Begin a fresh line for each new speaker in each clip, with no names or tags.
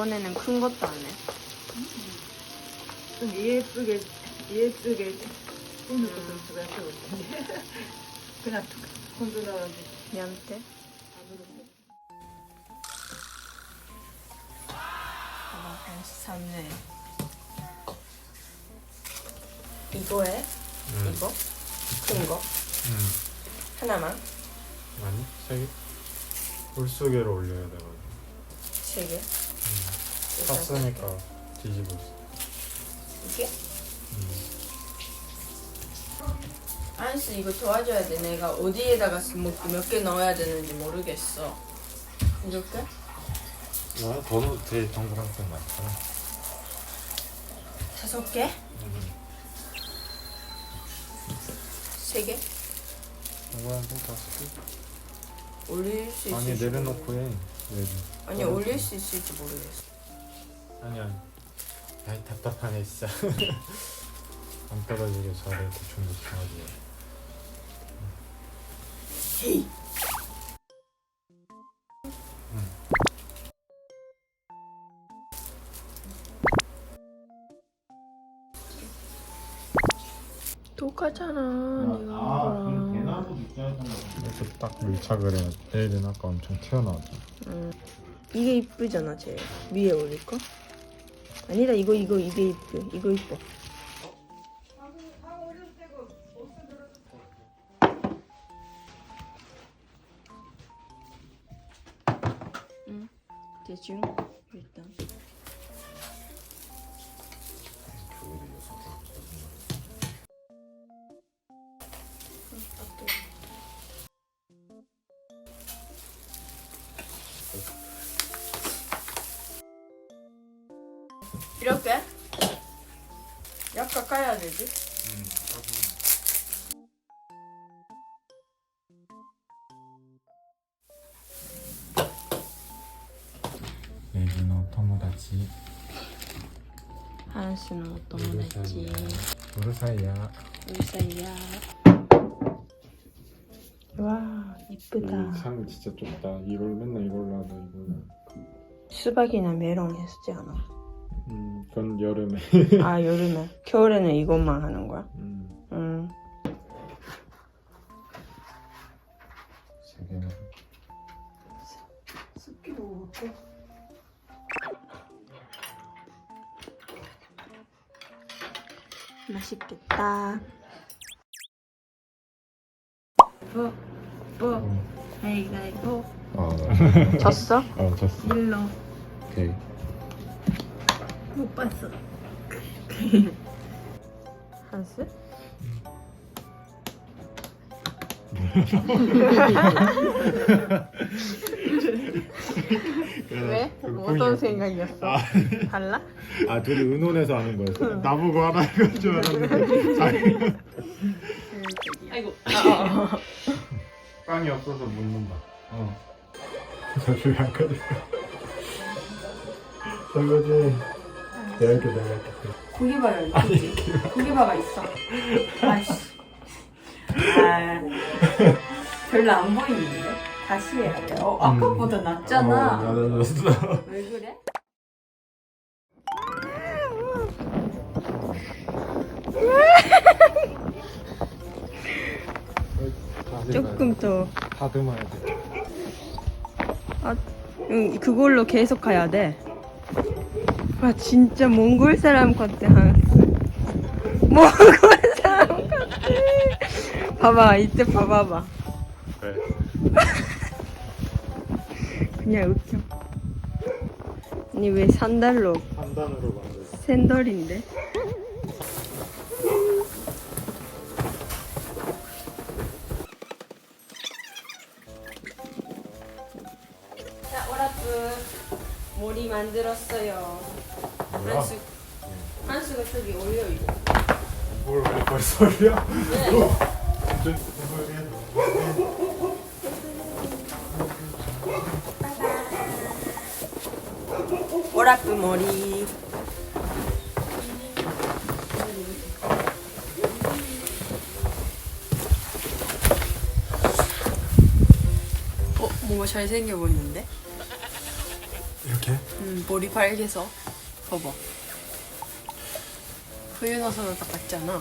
이번에는 큰 것도 안 해.
좀 예쁘게 예쁘게 꾸는 것도 수가 있어. 그냥 콘드라지.
얘한테. 아, 한시 샀네. 이거 해?
응.
이거? 큰 거?
응.
하나만?
아니 세 개. 물속에로 올려야 되거든.
세 개?
샀으니까 뒤집어.
이게?
응.
한스 이거 도와줘야 돼. 내가 어디에다가 몇 개 넣어야 되는지 모르겠어. 이렇게?
와, 더는 되게 동그랗게 많잖아.
다섯 개?
응.
세 개?
동그랗게 다섯 개.
올릴 수 있을지
아니 내려놓고. 해. 내리.
아니 올릴 수 있을지 모르겠어.
아니 아니. 아이 답답하네 진짜. 안 떨어지게 잘해 대충 대충 하지.
헤이.
응.
똑같잖아.
아, 그 대나무 입장에서는
이렇게 딱 밀착을 해. 얘는 아까 엄청 튀어나왔잖아.
응. 이게 이쁘잖아, 제일 위에 올릴 거. 아니다, 이거 이거 이게 이쁘. 이거 이뻐. 응, 대충 이렇게? 약간 까야 되지?
사이야.
와, 이쁘다.
상 진짜 좁다. 이걸 맨날 이걸로 하다 이걸로.
수박이나 메론 했지 않아?
음, 그건 여름에.
아, 여름에. 겨울에는 이것만 하는 거야?
음,
응.
세 개나.
습기도 먹고. 맛있겠다. 뭐, 뭐, 가위가위보.
어,
졌어?
어, 졌어.
일로.
오케이.
못 봤어. 한스? 왜? 어떤 생각이었어? 달라?
아, 둘이 의논해서 하는 거였어. 나보고 하라 이건 줄 알았는데. 자기
아이고.
빵이 없어서 묻는다. 어. 안 가니까. 설거지. 내가 할게, 내가 할게.
고기바가 있지. 고기바가 있어. 아이씨. 아, 별로 안 보이는데? 다시 해야 돼. 어, 아까보다 낫잖아.
어.
왜 그래? 조금 더.
다듬어야 돼.
아, 응, 그걸로 계속 가야 돼. 와, 진짜 몽골 사람 같아, 한스. 몽골 사람 같아. 봐봐, 이때 봐봐봐. 그냥 웃겨. 아니, 왜 산달로,
한 단으로 만들어.
샌들인데? 자, 오라프. 머리 만들었어요.
뭐야?
한수, 한수가 저기 올려, 이거.
뭘왜 벌써 올려?
네. 오라프 머리. 어, 뭔가 잘생겨 보이는데?
이렇게?
응.
음, 머리 빨개서. 봐봐. 후윤호선은 딱 같잖아.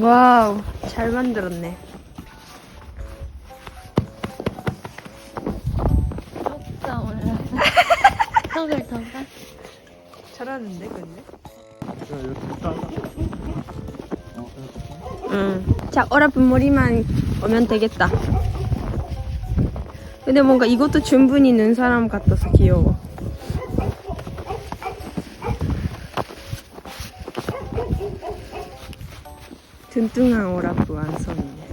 와우, 잘 만들었네.
옥상 올라. 턱을 더 가.
잘하는데, 근데?
어,
응. 자, 어라쁜 머리만 오면 되겠다. 근데 뭔가 이것도 충분히 는 사람 같아서 귀여워. 튼튼한 오라프 완성이네.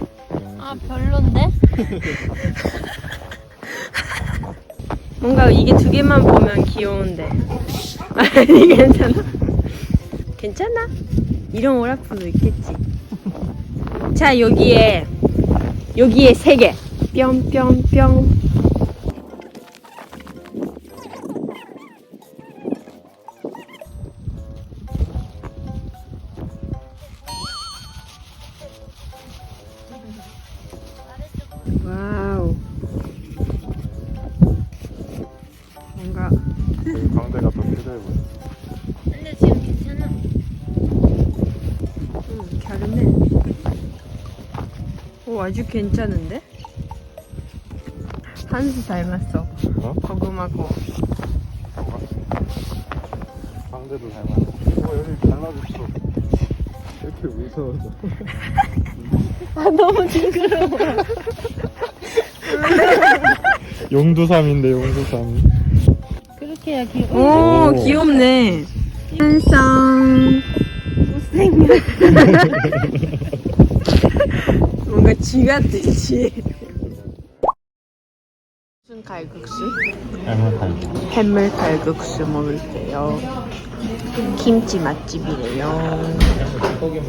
아 별론데?
뭔가 이게 두 개만 보면 귀여운데. 아니, 괜찮아. 괜찮아? 이런 오라프도 있겠지. 자, 여기에, 여기에 세 개. 뿅뿅뿅. 와 오, 아주 괜찮은데? 한수 닮았어.
어?
거금하고.
광대도 닮았어. 어 여기 달라졌어. 이렇게 무서워서.
아 너무 징그러워.
용두삼인데 용두삼.
그렇게 해야 귀여워.
오,
오.
귀엽네. 한성. 못생겼. 쥐 같듯이. 무슨 칼국수?
해물 갈비.
해물 칼국수 먹을게요. 김치 맛집이래요.
거죠.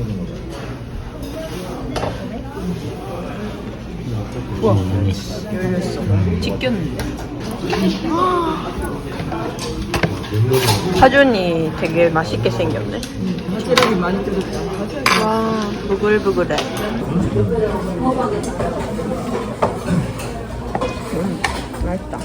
우와, 열렸어. 찢겼는데. 사전이 되게 맛있게 생겼네.
계란이 많이 들었다.
와, 부글부글해. 음, 맛있다.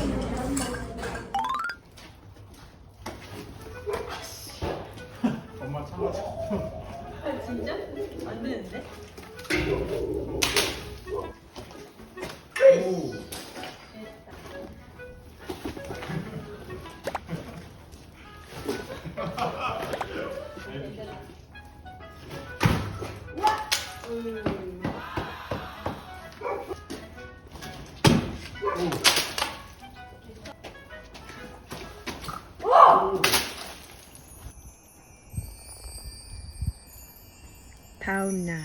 다음 날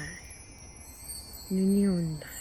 눈이 온다.